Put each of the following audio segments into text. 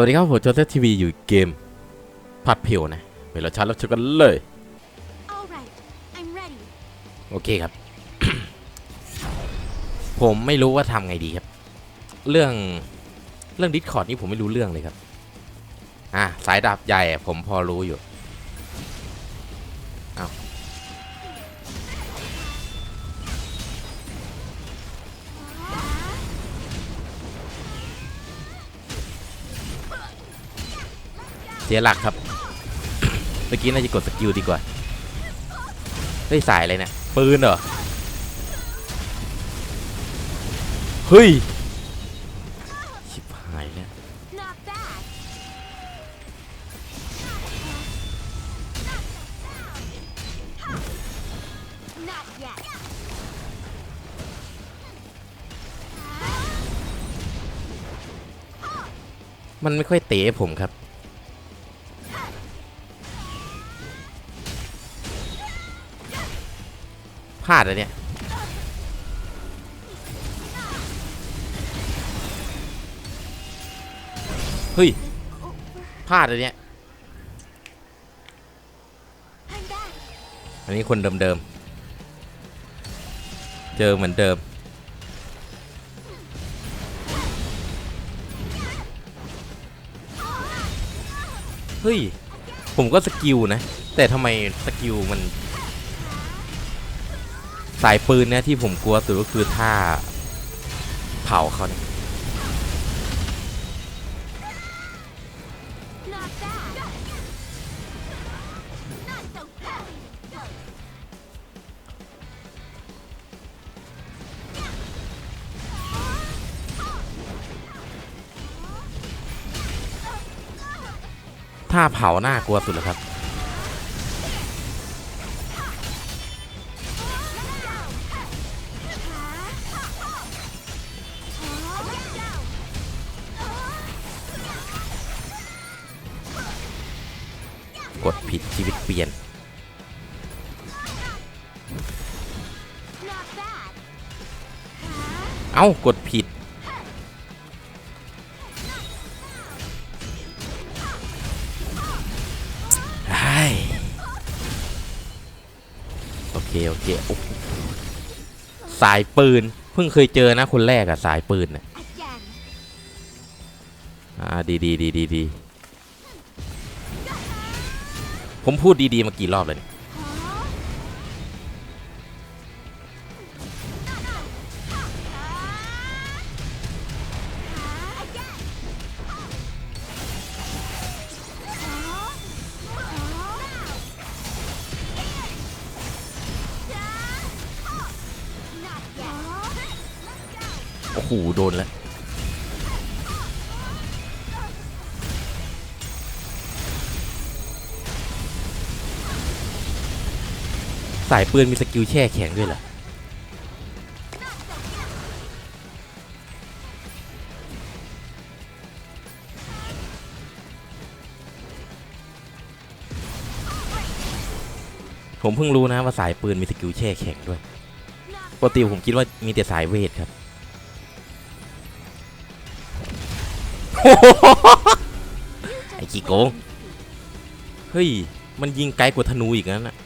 สวัสดีครับผมโจเซฟทีวีอยู่เกมพัดเพียวนะเวลาชาร์จแล้วชกันเลย All right, I'm ready. โอเคครับ ผมไม่รู้ว่าทำไงดีครับ เรื่องเรื่องดิสคอร์ดนี่ผมไม่รู้เรื่องเลยครับ อะสายดาบใหญ่อะผมพอรู้อยู่ เสียหลักครับ เมื่อกี้น่าจะกดสกิลดีกว่าเฮ้ยสายอะไรเนี่ย ปืนเหรอ เฮ้ย ชิบหายแล้วมันไม่ค่อยเตะผมครับ พลาดอะเนี่ยเฮ้ยพลาดอะเนี่ยอันนี้คนเดิมๆเจอเหมือนเดิมเฮ้ยผมก็สกิลนะ แต่ทำไมสกิลมัน สายปืนเนี่ยที่ผมกลัวสุดก็คือท่าเผาเขาเนี่ยท่าเผาหน่ากลัวสุดแล้วครับ ดผิดชีวิตเปลี่ยน เอ้ากดผิดไอโอเค โอเคโอ้สายปืน เพิ่งเคยเจอนะคนแรกอะสายปืนน่ะอ่า ดีดีดีดีดี ผมพูดดีๆมากี่รอบเลยโอ้โหโดนแล้ว สายปืนมีสกิลแช่แข็งด้วยเหรอผมเพิ่งรู้นะว่าสายปืนมีสกิลแช่แข็งด้วยปกติผมคิดว่ามีแต่สายเวทครับ ไอ้ขี้โกง เฮ้ย มันยิงไกลกว่าธนูอีกนั้นนะ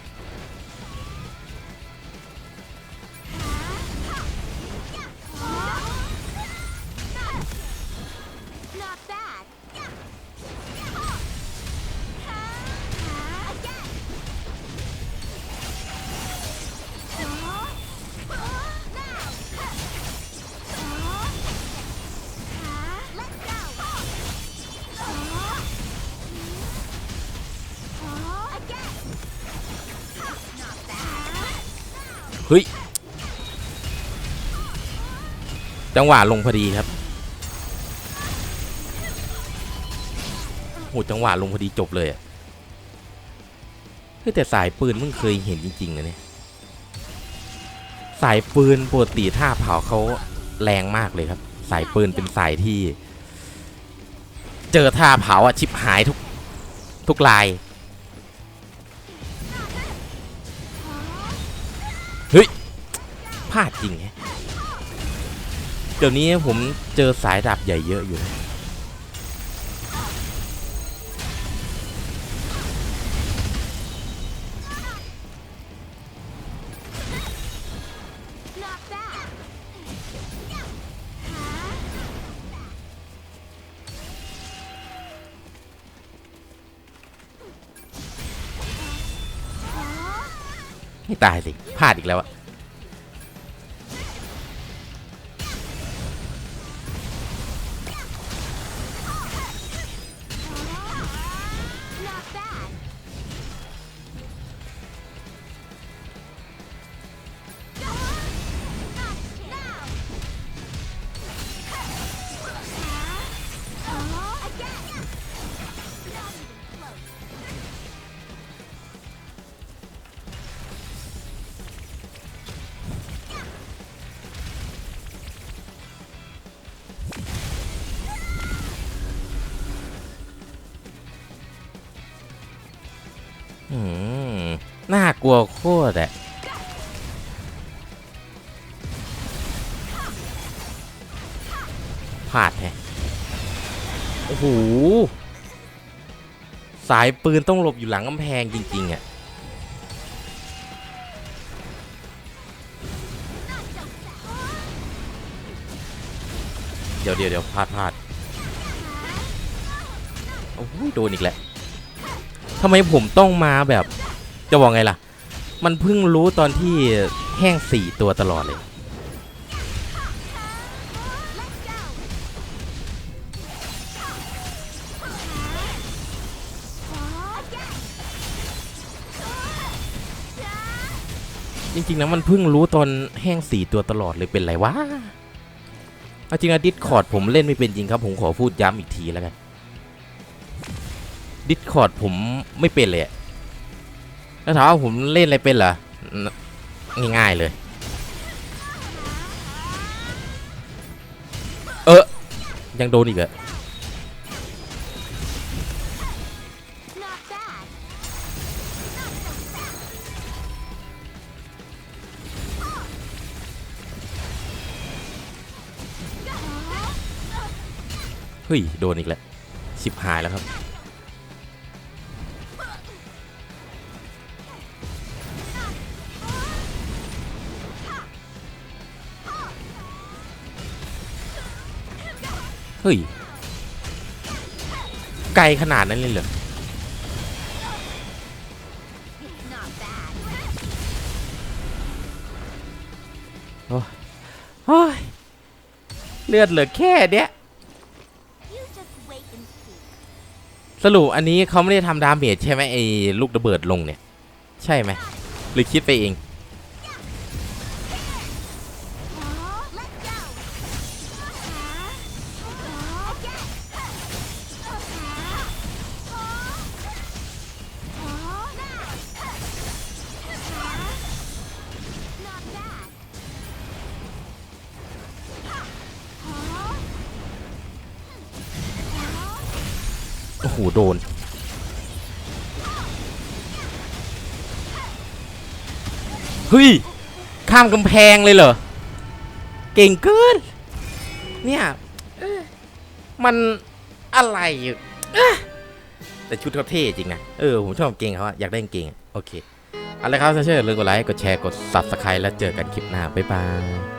ฮ้ย จังหวะลงพอดีครับโหจังหวะลงพอดีจบเลยอะเฮ้ยแต่สายปืนมึงเคยเห็นจริงๆนะเนี่ย สายปืนปกติท่าเผาเขาแรงมากเลยครับ สายปืนเป็นสายที่ เจอท่าเผาอะชิบหายทุกทุกลาย เฮ้ยพลาดจริงฮะเดี๋ยวนี้ผมเจอสายดาบใหญ่เยอะอยู่นะ ไม่ตายสิพลาดอีกแล้วอะ กลัวโคตรอะพลาดแฮะโอ้โห สายปืนต้องหลบอยู่หลังกำแพงจริง ๆ อะ เดี๋ยวเดี๋ยวเดี๋ยวพลาดพลาดโอ้โหโดนอีกแล้วทำไมผมต้องมาแบบ จะบอกไงล่ะ มันเพิ่งรู้ตอนที่แห้งสี่ตัวตลอดเลย จริงๆนะมันเพิ่งรู้ตอนแห้งสี่ตัวตลอดเลยเป็นไรวะเอาจริงนะดิสคอร์ดผมเล่นไม่เป็นจริงครับ ผมขอพูดย้ำอีกทีแล้วกันดิสคอร์ดผมไม่เป็นเลยอะ แล้วถามว่าผมเล่นอะไรเป็นเหรอ ง่ายๆเลย เออ ยังโดนอีกเหรอเฮ้ย โดนอีกแล้วชิบหายแล้วครับ เฮ้ย ไกลขนาดนั้นเลยเหรอโอ้ยเลือดเหลือแค่เนี้ยสรุปอันนี้เขาไม่ได้ทำดาเมจใช่ไหมไอ้ลูกระเบิดลงเนี่ย ใช่ไหมหรือคิดไปเอง หโดน เฮ้ย ข้ามกำแพงเลยเหรอ เก่งเกิน เนี่ยมันอะไรอยู่แต่ชุดเขาเท่จริงนะ เออ ผมชอบเก่งเขาอะอยากได้เก่งโอเคเอาละครับถ้าเชื่ออย่าลืมกดไลค์ กดแชร์ กด subscribe แล้วเจอกันคลิปหน้า บ๊ายบาย